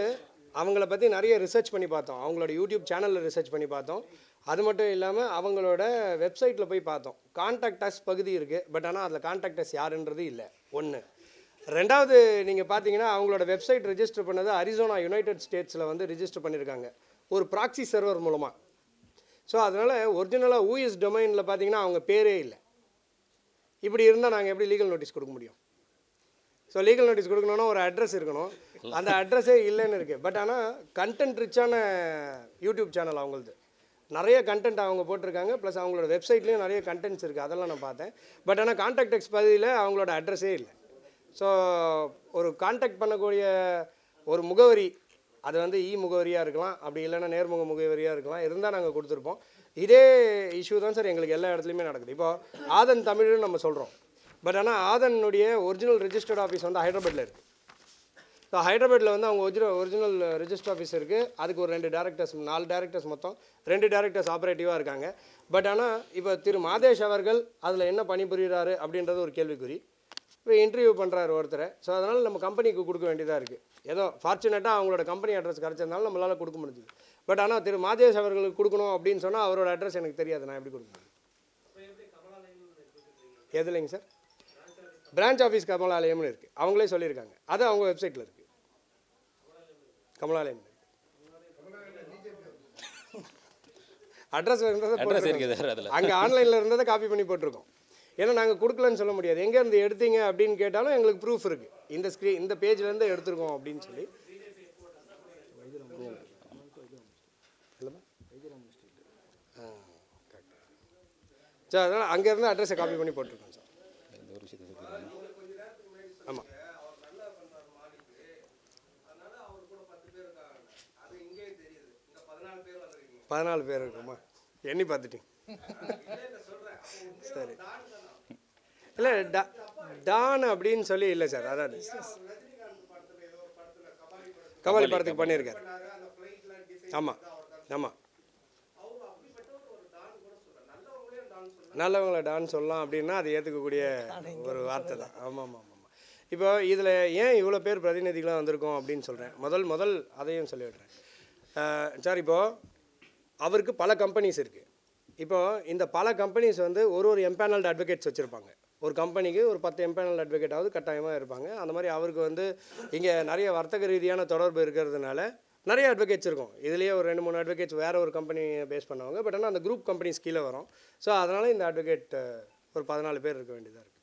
அவங்கள பற்றி நிறைய ரிசர்ச் பண்ணி பார்த்தோம். அவங்களோட யூடியூப் சேனலில் ரிசர்ச் பண்ணி பார்த்தோம். அது மட்டும் இல்லாமல் அவங்களோட வெப்சைட்டில் போய் பார்த்தோம். கான்டாக்ட் அஸ் பகுதி இருக்குது பட் ஆனால் அதில் கான்டாக்ட் அஸ் யாருன்றது இல்லை. ஒன்று ரெண்டாவது நீங்கள் பார்த்தீங்கன்னா அவங்களோட வெப்சைட் ரிஜிஸ்டர் பண்ணது அரிசோனா யுனைடெட் ஸ்டேட்ஸில் வந்து ரிஜிஸ்டர் பண்ணியிருக்காங்க ஒரு ப்ராக்ஸி சர்வர் மூலமாக ஸோ அதனால் ஒரிஜினலாக ஊஎஸ் டொமைனில் பார்த்தீங்கன்னா அவங்க பேரே இல்லை. இப்படி இருந்தால் நாங்கள் எப்படி லீகல் நோட்டீஸ் கொடுக்க முடியும்? ஸோ லீகல் நோட்டீஸ் கொடுக்கணுன்னா ஒரு அட்ரஸ் இருக்கணும். அந்த அட்ரஸே இல்லைன்னு இருக்குது பட் ஆனால் கண்டென்ட் ரிச்சான யூடியூப் சேனல் அவங்களது. நிறைய கண்டென்ட் அவங்க போட்டிருக்காங்க. ப்ளஸ் அவங்களோட வெப்சைட்லேயும் நிறைய கண்டென்ட்ஸ் இருக்குது அதெல்லாம் நான் பார்த்தேன். பட் ஆனால் கான்டாக்ட் எக்ஸ் பதிவில் அவங்களோட அட்ரஸே இல்லை. ஸோ ஒரு கான்டாக்ட் பண்ணக்கூடிய ஒரு முகவரி அது வந்து இ முகவரியாக இருக்கலாம். அப்படி இல்லைன்னா நேர்முக முகவரியாக இருக்கலாம். இருந்தால் நாங்கள் கொடுத்துருப்போம். இதே இஷ்யூ தான் சார் எங்களுக்கு எல்லா இடத்துலையுமே நடக்குது. இப்போது ஆதன் தமிழ்னு நம்ம சொல்கிறோம் பட் ஆனால் ஆதனுடைய ஒரிஜினல் ரிஜிஸ்டர்ட் ஆஃபீஸ் வந்து ஹைதராபாத்தில் இருக்குது ஸோ ஹைதராபாத்தில் வந்து அவங்க ஒரிஜினல் ஒரிஜினல் ரிஜிஸ்டர் ஆஃபீஸ் இருக்குது அதுக்கு ஒரு ரெண்டு டேரக்டர்ஸ் நாலு டேரக்டர்ஸ் மொத்தம். ரெண்டு டேரக்டர்ஸ் ஆப்ரேட்டிவாக இருக்காங்க. பட் ஆனால் இப்போ திரு மாதேஷ் அவர்கள் அதில் என்ன பணிபுரிகிறாரு அப்படின்றது ஒரு கேள்விக்குறி. இப்போ இன்டர்வியூ பண்ணுறாரு ஒருத்தரை. ஸோ அதனால் நம்ம கம்பெனிக்கு கொடுக்க வேண்டியதாக இருக்குது ஏதோ ஃபார்ச்சுனேட்டாக அவங்களோட கம்பெனி அட்ரஸ் கிடச்சதுனால நம்மளால் கொடுக்க முடிஞ்சுது. பட் ஆனால் திரு மாதேஷ் அவர்களுக்கு கொடுக்கணும் அப்படின்னு சொன்னால் அவரோட அட்ரஸ் எனக்கு தெரியாது. நான் எப்படி கொடுக்க எதுலைங்க சார்? பிரான்ச் ஆஃபீஸ் கமலாலயம்னு இருக்குது அவங்களே சொல்லியிருக்காங்க. அது அவங்க வெப்சைட்டில் இருக்குது கமலாலயம் அட்ரஸ் இருந்ததை அட்ரஸ் போட்டிருக்கோம். இருக்குது சார் அதில். அங்கே ஆன்லைனில் இருந்ததை காப்பி பண்ணி போட்டிருக்கோம். ஏன்னா நாங்கள் கொடுக்கலன்னு சொல்ல முடியாது. எங்கே இருந்து எடுத்தீங்க அப்படின்னு கேட்டாலும் எங்களுக்கு ப்ரூஃப் இருக்குது இந்த ஸ்க்ரீன் இந்த பேஜ்லேருந்து எடுத்திருக்கோம் அப்படின்னு சொல்லி. சார் அதனால் அங்கேருந்து அட்ரஸை காப்பி பண்ணி போட்டிருக்கோம் சார் இந்த ஒரு விஷயத்தை சொல்லிக்கிறேன். ஆமாம் பதினாலு பேர் இருக்குமா? எண்ணி பார்த்துட்டீங்க சரி. இல்லை டா டான் அப்படின்னு சொல்லி இல்லை சார் அதாவது கபாலி படத்துக்கு பண்ணியிருக்காரு. ஆமாம் ஆமாம் நல்லவங்கள டான் சொல்லலாம் அப்படின்னா அது ஏற்றுக்கக்கூடிய ஒரு வார்த்தை தான். ஆமாம் ஆமாம் ஆமாம் இப்போ இதில் ஏன் இவ்வளோ பேர் பிரதிநிதிகளாக வந்திருக்கோம் அப்படின்னு சொல்கிறேன் முதல் முதல் அதையும் சொல்லிவிடுறேன். சார் இப்போது அவருக்கு பல கம்பெனிஸ் இருக்குது இப்போ இந்த பல கம்பெனிஸ் வந்து ஒரு ஒரு எம்பேனல்டு அட்வொகேட்ஸ் வச்சுருப்பாங்க. ஒரு கம்பெனிக்கு ஒரு பத்து எம்பேனல் அட்வொகேட்டாவது கட்டாயமாக இருப்பாங்க. அந்த மாதிரி அவருக்கு வந்து இங்கே நிறைய வர்த்தக ரீதியான தொடர்பு இருக்கிறதுனால நிறைய அட்வொகேட்ஸ் இருக்கும். இதுலேயே ஒரு ரெண்டு மூணு அட்வொகேட்ஸ் வேறு ஒரு கம்பெனி பேஸ் பண்ணுவாங்க. பட் ஆனால் அந்த குரூப் கம்பெனிஸ் கீழே வரும். ஸோ அதனால் இந்த அட்வொகேட் ஒரு பதினாலு பேர் இருக்க வேண்டியதாக இருக்குது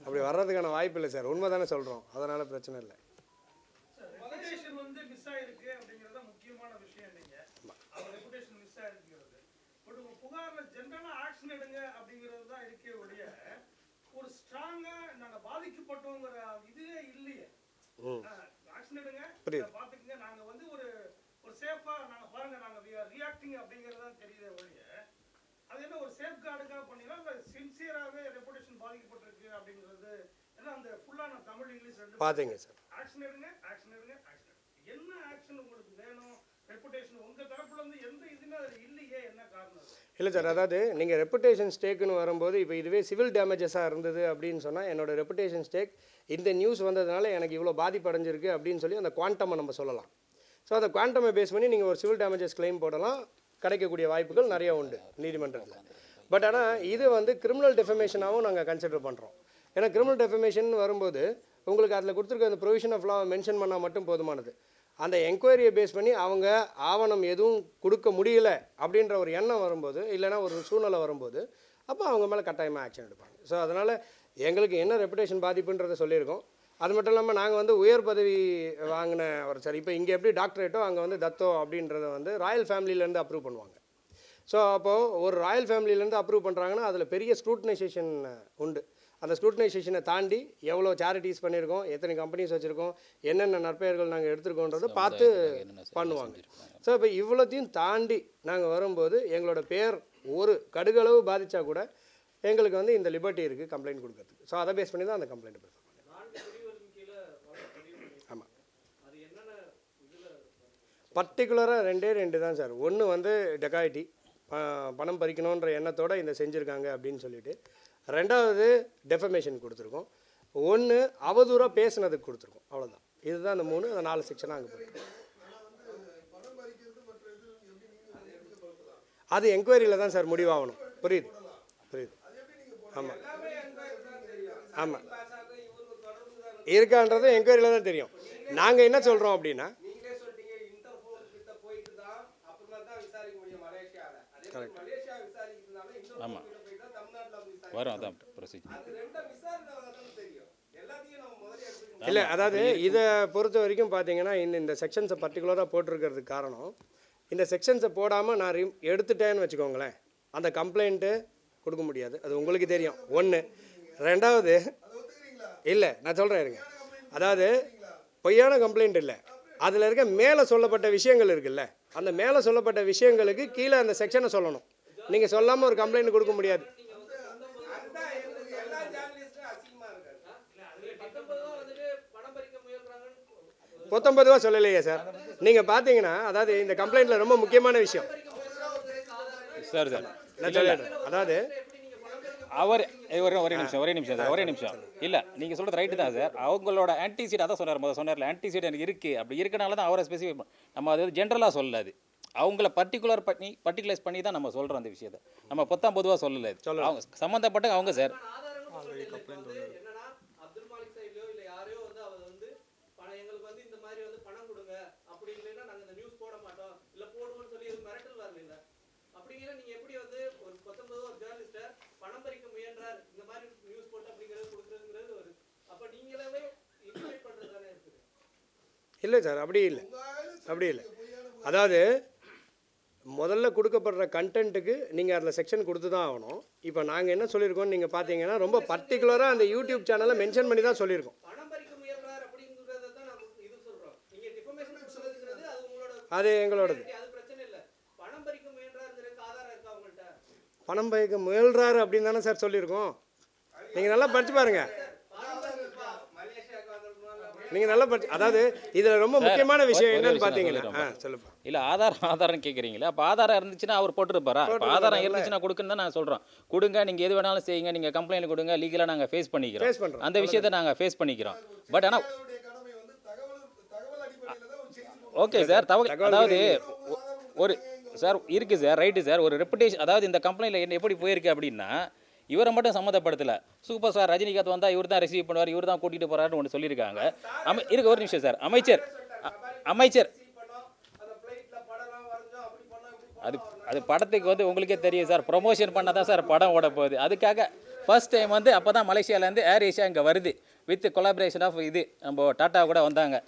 அப்படி வர்றதுக்கான வாய்ப்பு இல்லை சார். உண்மை தானே சொல்கிறோம் அதனால் பிரச்சனை இல்லை ரெபுடேஷன் வந்து மிஸ் ஆயிருக்கு அப்படிங்கறது தான் முக்கியமான விஷயம் நீங்க அவர் ரெபுடேஷன் மிஸ் ஆயிருக்கிறது பட் உங்க ஜென்ரலா ஆக்ஷன் எடுங்க அப்படிங்கிறது தான் இருக்கே ஒழிய ஒரு ஸ்ட்ராங்கா நாங்க பாதிக்கப்பட்டோங்கிற இதுவே இல்லையே. ஆக்ஷன் எடுங்க. பாத்துக்கங்க நாங்க வந்து ஒரு ஒரு சேஃபா நாங்க பாருங்க. நாங்க ரியாக்டிங் அப்படிங்கிறது தான் தெரியுதே ஒழிய அது என்ன ஒரு சேஃப் கார்டுக்காக பண்ணீங்களா இல்ல சின்சியராகவே ரெபுடேஷன் பாதிக்கப்பட்டிருக்கு அப்படிங்கிறது ஏன்னா அந்த ஃபுல்லான தமிழ் இங்கிலீஷ் ரெண்டு பார்த்தீங்க சார் ஆக்ஷன் எடுங்க ஆக்ஷன் எடுங்க ஆக்ஷன் என்ன ஆக்ஷன் உங்களுக்கு வேணும்? ரெப்புடேஷன் உங்க தரப்புல இருந்து எந்த அதுல இல்லையே என்ன காரணம்? இல்லை சார் அதாவது நீங்கள் ரெப்புடேஷன் ஸ்டேக்குன்னு வரும்போது இப்போ இதுவே சிவில் டேமேஜஸாக இருந்தது அப்படின்னு சொன்னால் என்னோடய ரெப்புடேஷன் ஸ்டேக் இந்த நியூஸ் வந்ததுனால எனக்கு இவ்வளோ பாதிப்படைஞ்சிருக்கு அப்படின்னு சொல்லி அந்த குவாண்டமை நம்ம சொல்லலாம். ஸோ அந்த குவாண்டமை பேஸ் பண்ணி நீங்கள் ஒரு சிவில் டேமேஜஸ் கிளைம் போடலாம். கிடைக்கக்கூடிய வாய்ப்புகள் நிறையா உண்டு நீதிமன்றத்தில். பட் ஆனால் இது வந்து கிரிமினல் டெஃபமேஷனாகவும் நாங்கள் கன்சிடர் பண்ணுறோம் ஏன்னா கிரிமினல் டெஃபமேஷன் வரும்போது உங்களுக்கு அதில் கொடுத்துருக்க அந்த ப்ரொவிஷன் ஆஃப் லா மென்ஷன் பண்ணால் மட்டும் போதுமானது. அந்த என்கொயரியை பேஸ் பண்ணி அவங்க ஆவணம் எதுவும் கொடுக்க முடியல அப்படின்ற ஒரு எண்ணம் வரும்போது இல்லைன்னா ஒரு சூழ்நிலை வரும்போது அப்போ அவங்க மேலே கட்டாயமாக ஆக்ஷன் எடுப்பாங்க. ஸோ அதனால் எங்களுக்கு என்ன ரெப்புடேஷன் பாதிப்புன்றதை சொல்லியிருக்கோம். அது மட்டும் இல்லாமல் நாங்கள் வந்து உயர் பதவி வாங்கின ஒரு சார் இப்போ இங்கே எப்படி டாக்டரேட்டோ அங்கே வந்து தத்தோ அப்படின்றத வந்து ராயல் ஃபேமிலியிலேருந்து அப்ரூவ் பண்ணுவாங்க. ஸோ அப்போது ஒரு ராயல் ஃபேமிலியிலேருந்து அப்ரூவ் பண்ணுறாங்கன்னா அதில் பெரிய ஸ்க்ரூட்டனைசேஷன் உண்டு. அந்த ஸ்க்ரூட்டனைசேஷனை தாண்டி எவ்வளோ சேரிட்டிஸ் பண்ணியிருக்கோம் எத்தனை கம்பெனிஸ் வச்சுருக்கோம் என்னென்ன நற்பெயர்கள் நாங்கள் எடுத்திருக்கோன்றதை பார்த்து பண்ணுவாங்க. ஸோ இப்போ இவ்வளோத்தையும் தாண்டி நாங்கள் வரும்போது எங்களோட பேர் ஒரு கடுகளவு பாதித்தா கூட எங்களுக்கு வந்து இந்த லிபர்ட்டி இருக்குது கம்ப்ளைண்ட் கொடுக்கறதுக்கு. ஸோ அதை பேஸ் பண்ணி தான் அந்த கம்ப்ளைண்ட் ப்ரிஃபர். ஆமாம் பர்டிகுலராக ரெண்டே ரெண்டு தான் சார். ஒன்று வந்து டெக்காயிட்டி பணம் பறிக்கணுன்ற எண்ணத்தோட இந்த செஞ்சுருக்காங்க அப்படின்னு சொல்லிட்டு ரெண்டாவது டெஃபமேஷன் கொடுத்துருக்கோம். ஒன்று அவதூறாக பேசுனதுக்கு கொடுத்துருக்கோம். அவ்வளோதான் இதுதான் அந்த மூணு அந்த நாலு செக்ஷனாக அங்கே போயிருக்கு அது என்கொயரியில் தான் சார் முடிவாகணும். புரியுது? புரியுது. ஆமாம் ஆமாம் இருக்கான்றது என்கொயரியில் தான் தெரியும். நாங்கள் என்ன சொல்கிறோம் அப்படின்னா நீங்களே சொல்லிட்டீங்க வரும் அதான் ப்ரொசீஜர் இல்லை அதாவது இதை பொறுத்த வரைக்கும் பார்த்தீங்கன்னா இந்த இந்த செக்ஷன்ஸை பர்டிகுலராக போட்டிருக்கிறதுக்கு காரணம் இந்த செக்ஷன்ஸை போடாமல் நான் ரிம் எடுத்துட்டேன்னு வச்சுக்கோங்களேன் அந்த கம்ப்ளைண்ட்டு கொடுக்க முடியாது. அது உங்களுக்கு தெரியும். ஒன்று ரெண்டாவது இல்லை நான் சொல்கிறேன் இருங்க. அதாவது பொய்யான கம்ப்ளைண்ட் இல்லை. அதில் இருக்க மேலே சொல்லப்பட்ட விஷயங்கள் இருக்குல்ல அந்த மேலே சொல்லப்பட்ட விஷயங்களுக்கு கீழே அந்த செக்ஷனை சொல்லணும். நீங்கள் சொல்லாமல் ஒரு கம்ப்ளைண்ட் கொடுக்க முடியாது அதுதான் எங்களுக்கு எல்லா ஜேர்னலிஸ்டும் அசிங்கமா இருக்காரு அதுல பத்தொன்பது ரூபா வந்துட்டு பணம் பறிக்க பத்தொன்பது ரூபா சொல்லலையே சார். நீங்கள் பார்த்தீங்கன்னா அதாவது இந்த கம்ப்ளைண்ட்டில் ரொம்ப முக்கியமான விஷயம். Sir sir. நான் சொல்லிடுறேன். அதாவது அவர் ஒரே ஒரே நிமிஷம் ஒரே நிமிஷம் சார் ஒரே நிமிஷம். இல்லை நீங்கள் சொல்கிறது ரைட்டு தான் சார். அவங்களோட ஆன்டிசைட் அதான் சொன்னார் முதல்ல சொன்னார்ல ஆன்டிசைட் எனக்கு இருக்குது அப்படி இருக்கனால தான் அவரை ஸ்பெசிஃபை நம்ம அது ஜென்ரலாக சொல்லல அது. அவங்கள பர்டிகுலர் பண்ணி பர்டிகுலரைஸ் பண்ணி தான் நம்ம சொல்கிறோம் அந்த விஷயத்தை. நம்ம பொத்தாம் பொதுவாக சொல்லலை சொல்லல. அவங்க சம்மந்தப்பட்ட அவங்க சார் ஆனா ஆதாரங்கள் சொல்றீங்க. இப்ப வந்து என்னன்னா அப்துல் மாலிக் சைட்லயோ இல்ல யாரையோ வந்து அவர் வந்து பணம் எங்களுக்கு வந்து இந்த மாதிரி வந்து பணம் கொடுங்க அப்படி இல்லைன்னா நாங்க இந்த நியூஸ் போட மாட்டோம் இல்ல போடுவோம்னு சொல்லி எதுவும் மிரட்டல் வரல இல்ல அப்படிங்கிற நீங்க எப்படி வந்து ஒரு பத்தொன்பது ஒரு ஜேர்னலிஸ்ட பணம் பறிக்க முயன்றார் இந்த மாதிரி நியூஸ் போட்டு அப்படிங்கிறது கொடுக்குறதுங்கிறது ஒரு அப்ப நீங்களாவே இன்வைட் பண்றது தானே இருக்குது இல்லை சார் அப்படி இல்லை. அப்படி இல்லை. அதாவது முதல்ல கொடுக்கப்படுற கண்டென்ட்டுக்கு நீங்கள் அதில் செக்ஷன் கொடுத்து தான் ஆகணும். இப்போ நாங்கள் என்ன சொல்லியிருக்கோம் நீங்கள் பார்த்தீங்கன்னா ரொம்ப பர்டிகுலராக அந்த யூடியூப் சேனலை மென்ஷன் பண்ணி தான் சொல்லியிருக்கோம். அது எங்களோடது. பணம் பயக்க முயல்றாரு அப்படின்னு தானே சார் சொல்லியிருக்கோம். நீங்கள் நல்லா படிச்சு பாருங்கள் நீங்கள் நல்லா படிச்சு அதாவது இதில் ரொம்ப முக்கியமான விஷயம் ஒரே என்னன்னு பார்த்தீங்கன்னா. சொல்லுப்பா. இல்லை ஆதாரம் ஆதாரம் கேட்குறீங்களா அப்போ ஆதாரம் இருந்துச்சுன்னா அவர் போட்டுருப்பாரா? இப்போ ஆதாரம் இருந்துச்சுன்னா கொடுக்குன்னு தான் நான் சொல்கிறோம் கொடுங்க நீங்கள் எது வேணாலும் செய்யுங்க நீங்கள் கம்ப்ளைண்ட் கொடுங்க லீகலாக நாங்கள் ஃபேஸ் பண்ணிக்கிறோம். அந்த விஷயத்தை நாங்கள் ஃபேஸ் பண்ணிக்கிறோம். பட் ஆனால் ஓகே சார் தகவல் அதாவது ஒ- ஒரு சார் இருக்குது சார் ரைட்டு சார். ஒரு ரெப்புடேஷன் அதாவது இந்த கம்ப்ளைண்ட்டில் என்ன எப்படி போயிருக்கு அப்படின்னா இவரை மட்டும் சம்மந்தப்படுத்தலை. சூப்பர் ஸ்டார் ரஜினிகாந்த் வந்தால் இவர் தான் ரிசீவ் பண்ணுவார் இவர் தான் கூட்டிகிட்டு போகிறாருன்னு ஒன்று சொல்லியிருக்காங்க. அமை இருக்கு ஒரு நிமிஷம் சார். அமைச்சர் அமைச்சர். அது அது படத்துக்கு வந்து உங்களுக்கே தெரியும் சார். ப்ரொமோஷன் பண்ண தான் சார் படம் ஓட போகுது. அதுக்காக ஃபர்ஸ்ட் டைம் வந்து அப்போ தான் மலேசியாவிலேருந்து ஏர் ஏஷியா இங்கே வருது. வித் கொலாபரேஷன் ஆஃப் இது நம்ம டாட்டா கூட வந்தாங்க.